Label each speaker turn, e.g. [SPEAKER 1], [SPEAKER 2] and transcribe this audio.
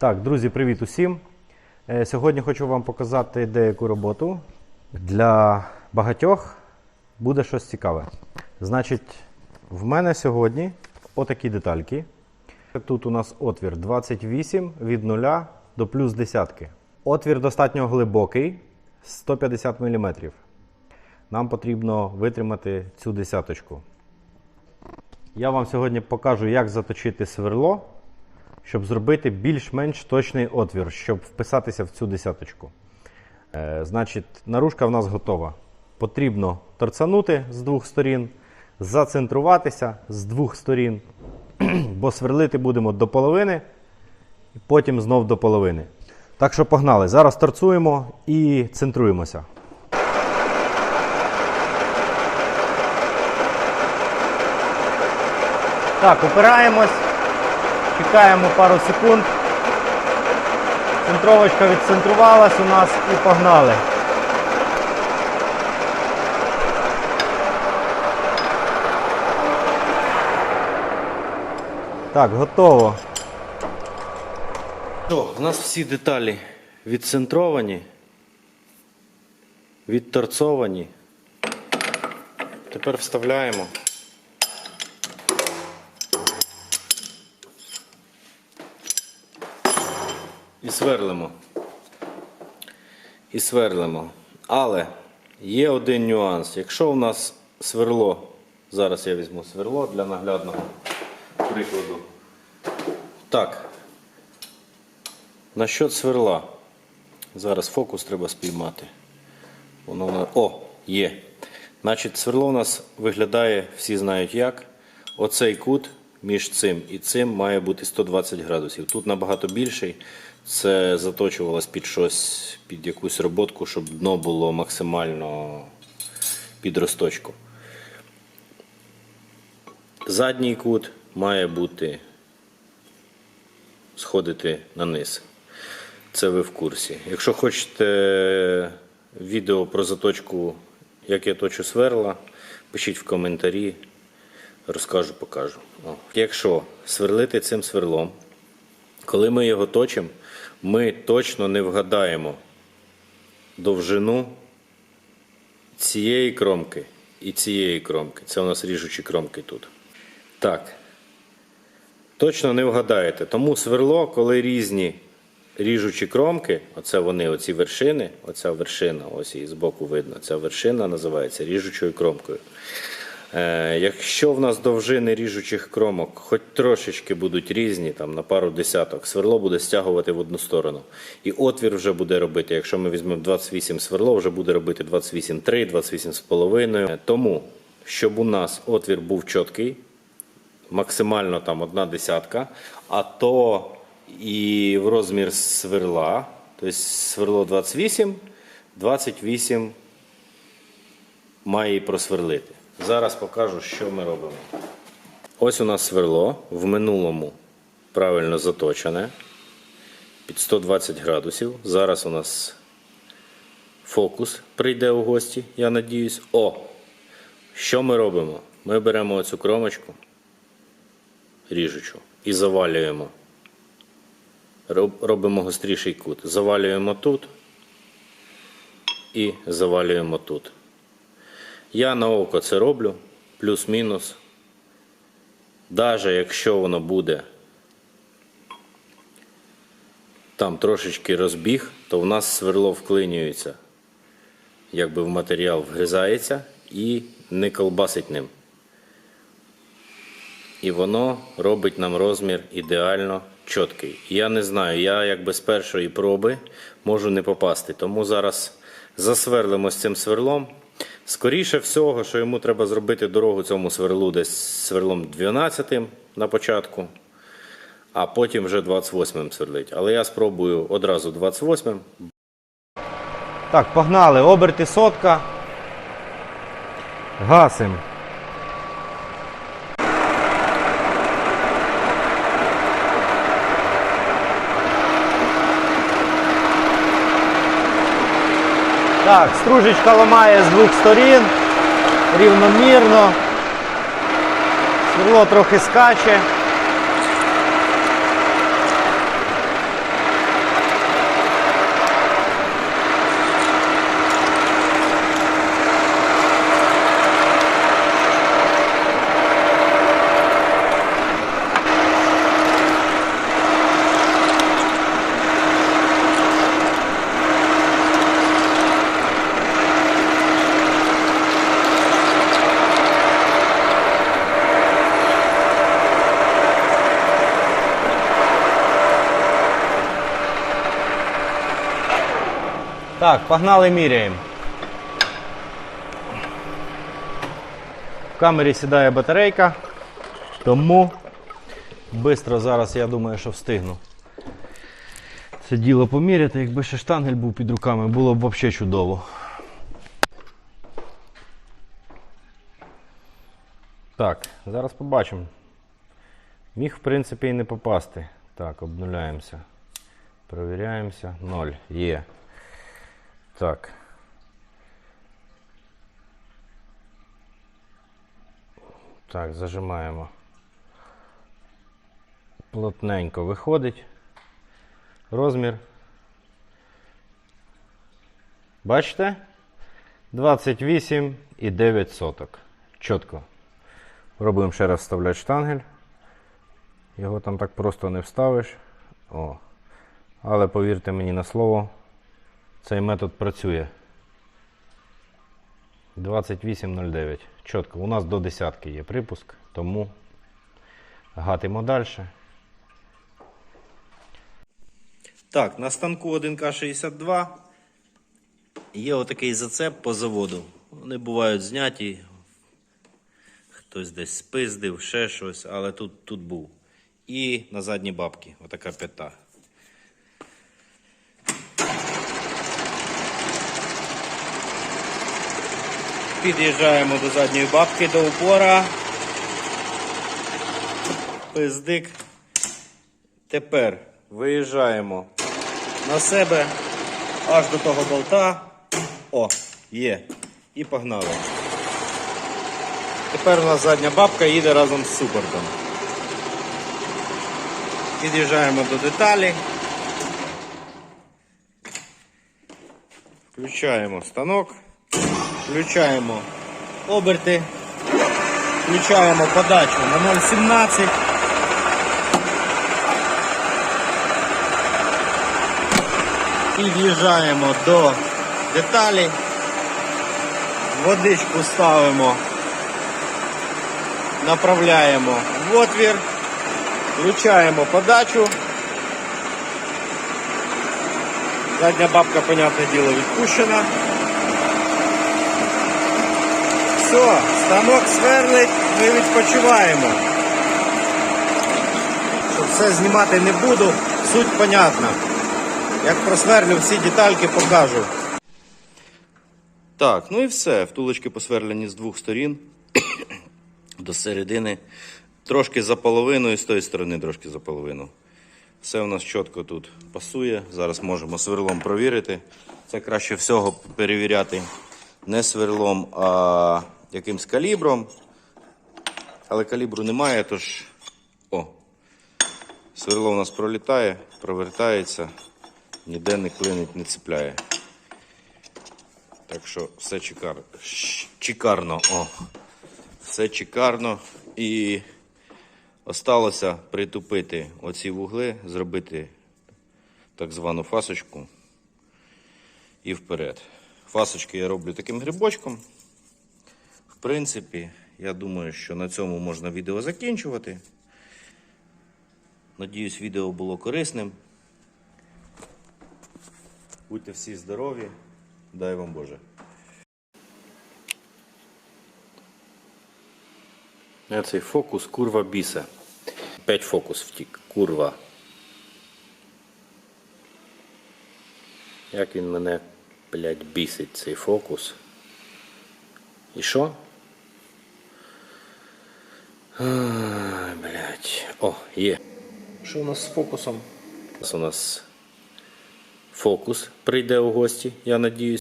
[SPEAKER 1] Так, друзі, привіт усім. Е, Сьогодні хочу вам показати деяку роботу. Для багатьох буде щось цікаве. Значить, в мене сьогодні отакі детальки. Тут у нас отвір 28 від 0 до плюс десятки. Отвір достатньо глибокий 150 мм. Нам потрібно витримати цю десяточку. Я вам сьогодні покажу, як заточити сверло, щоб зробити більш-менш точний отвір, щоб вписатися в цю десяточку. Е, значить, наружка в нас готова. Потрібно торцанути з двох сторін, зацентруватися з двох сторін, бо сверлити будемо до половини, і потім знов до половини. Так що погнали. Зараз торцуємо і центруємося. Так, опираємось, чекаємо пару секунд. Центровочка відцентрувалась у нас і погнали. Так, готово. У нас всі деталі відцентровані, відторцовані. Тепер вставляємо. І сверлимо. І сверлимо. Але є один нюанс. Якщо у нас сверло, зараз я візьму сверло для наглядного прикладу. Так. Насчет сверла. Зараз фокус треба спіймати. Воно О, є. Значить, сверло у нас виглядає, всі знають як. Оцей кут між цим і цим має бути 120 градусів. Тут набагато більший. Це заточувалось під щось, під якусь роботку, щоб дно було максимально під розточку. Задній кут має бути сходити на низ. Це ви в курсі. Якщо хочете відео про заточку, як я точу сверла, пишіть в коментарі, розкажу, покажу. О. Якщо сверлити цим сверлом, коли ми його точимо, ми точно не вгадаємо довжину цієї кромки і цієї кромки. Це у нас ріжучі кромки тут. Так. Точно не вгадаєте. Тому сверло, коли різні ріжучі кромки, оце вони, оці вершини, оця вершина, ось її збоку видно, ця вершина називається ріжучою кромкою. Е, якщо в нас довжини ріжучих кромок хоч трошечки будуть різні, там на пару десяток, сверло буде стягувати в одну сторону. І отвір вже буде робити, якщо ми візьмемо 28 сверло, вже буде робити 28,3, 28,5. Тому, щоб у нас отвір був чіткий, максимально там одна десятка, а то і в розмір сверла, тобто сверло 28, 28 має і просверлити. Зараз покажу, що ми робимо. Ось у нас сверло в минулому правильно заточене під 120 градусів. Зараз у нас фокус прийде у гості, я надіюсь. О! Що ми робимо? Ми беремо оцю кромочку ріжучу і завалюємо. Робимо гостріший кут. Завалюємо тут і завалюємо тут. Я на око це роблю, плюс-мінус. Даже якщо воно буде там трошечки розбіг, то в нас сверло вклинюється, якби в матеріал вгризається і не колбасить ним. І воно робить нам розмір ідеально чіткий. Я не знаю, я якби з першої проби можу не попасти. Тому зараз засверлимо з цим сверлом. Скоріше всього, що йому треба зробити дорогу цьому сверлу десь сверлом 12 на початку, а потім вже 28 сверлить. Але я спробую одразу 28. Так, погнали. Оберти сотка. Гасим. Так, стружечка ламає з двох сторін, рівномірно. Сверло трохи скаче. Так, погнали міряємо. В камері сідає батарейка, тому швидко зараз я думаю, що встигну. Це діло поміряти, якби ще штангель був під руками, було б взагалі чудово. Так, зараз побачимо. Міг, в принципі, і не попасти. Так, обнуляємося. Провіряємося. Ноль. Є. Так. Так, зажимаємо. Плотненько виходить. Розмір. Бачите? 28,9 соток. Чітко. Пробуємо ще раз вставляти штангель. Його там так просто не вставиш. О. Але повірте мені на слово, цей метод працює. 28.09. Чітко. У нас до десятки є припуск, тому гатимо далі. Так, на станку 1К62 є отакий зацеп по заводу. Вони бувають зняті. Хтось десь спиздив, ще щось, але тут, тут був. І на задні бабки, отака п'ята. Під'їжджаємо до задньої бабки, до упора. Пиздик. Тепер виїжджаємо на себе аж до того болта. О, є. І погнали. Тепер у нас задня бабка їде разом з супортом. Під'їжджаємо до деталі. Включаємо станок. Включаємо оберти. Включаємо подачу на 0,17. Під'їжджаємо до деталі. Водичку ставимо. Направляємо в отвір. Включаємо подачу. Задня бабка, понятне діло, відпущена. Все, станок сверлить, ми відпочиваємо. Щоб все знімати не буду, суть понятна. Як просверлю всі детальки покажу. Так, ну і все. Втулочки посверлені з двох сторін до середини. Трошки за половину і з тої сторони трошки за половину. Все у нас чітко тут пасує. Зараз можемо сверлом провірити. Це краще всього перевіряти не сверлом, а якимсь калібром. Але калібру немає, тож. О! Сверло у нас пролітає, провертається, ніде не клинить, не цепляє. Так що все чекар... чекарно. О. Все чекарно. І осталося притупити оці вугли, зробити так звану фасочку і вперед. Фасочки я роблю таким грибочком. В принципі, я думаю, що на цьому можна відео закінчувати. Надіюсь, відео було корисним. Будьте всі здорові. Дай вам Боже. Цей фокус курва біса. П'ять фокус втік. Курва. Як він мене, блядь, бісить цей фокус. І що? Блядь. О, є. Що у нас з фокусом? У нас фокус прийде у гості, я надіюсь.